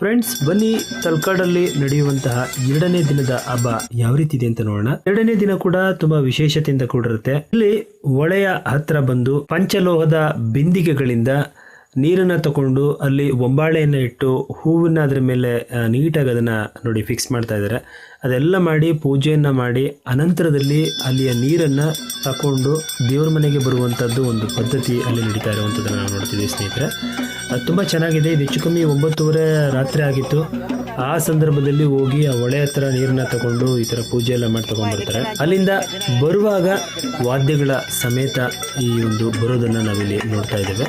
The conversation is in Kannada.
ಫ್ರೆಂಡ್ಸ್ ಬನ್ನಿ ತಲ್ಕಾಡಲ್ಲಿ ನಡೆಯುವಂತಹ ಎರಡನೇ ದಿನದ ಹಬ್ಬ ಯಾವ ರೀತಿ ಇದೆ ಅಂತ ನೋಡೋಣ. ಎರಡನೇ ದಿನ ಕೂಡ ತುಂಬಾ ವಿಶೇಷತೆಯಿಂದ ಕೂಡಿರುತ್ತೆ. ಇಲ್ಲಿ ಹೊಳೆಯ ಹತ್ರ ಬಂದು ಪಂಚಲೋಹದ ಬಿಂದಿಗೆಗಳಿಂದ ನೀರನ್ನ ತಕೊಂಡು ಅಲ್ಲಿ ಒಂಬಾಳೆಯನ್ನ ಇಟ್ಟು ಹೂವನ್ನ ಅದ್ರ ಮೇಲೆ ನೀಟಾಗಿ ಅದನ್ನ ನೋಡಿ ಫಿಕ್ಸ್ ಮಾಡ್ತಾ ಇದ್ದಾರೆ. ಅದೆಲ್ಲ ಮಾಡಿ ಪೂಜೆಯನ್ನ ಮಾಡಿ ಅನಂತರದಲ್ಲಿ ಅಲ್ಲಿಯ ನೀರನ್ನ ತಕೊಂಡು ದೇವ್ರ ಮನೆಗೆ ಬರುವಂತದ್ದು ಒಂದು ಪದ್ಧತಿ ಅಲ್ಲಿ ನಡೀತಾ ಇರುವಂತದ್ದನ್ನ ನಾವು ನೋಡ್ತಿದ್ದೀವಿ ಸ್ನೇಹಿತರೆ. ತುಂಬ ಚೆನ್ನಾಗಿದೆ. ಇದು ಹೆಚ್ಚು ಕಮ್ಮಿ ಒಂಬತ್ತುವರೆ ರಾತ್ರಿ ಆಗಿತ್ತು. ಆ ಸಂದರ್ಭದಲ್ಲಿ ಹೋಗಿ ಆ ಹೊಳೆ ಹತ್ರ ನೀರನ್ನ ತಗೊಂಡು ಈ ಥರ ಪೂಜೆ ಎಲ್ಲ ಮಾಡಿ ತಗೊಂಡ್ಬರ್ತಾರೆ. ಅಲ್ಲಿಂದ ಬರುವಾಗ ವಾದ್ಯಗಳ ಸಮೇತ ಈ ಒಂದು ಬರೋದನ್ನ ನಾವಿಲ್ಲಿ ನೋಡ್ತಾ ಇದ್ದೇವೆ.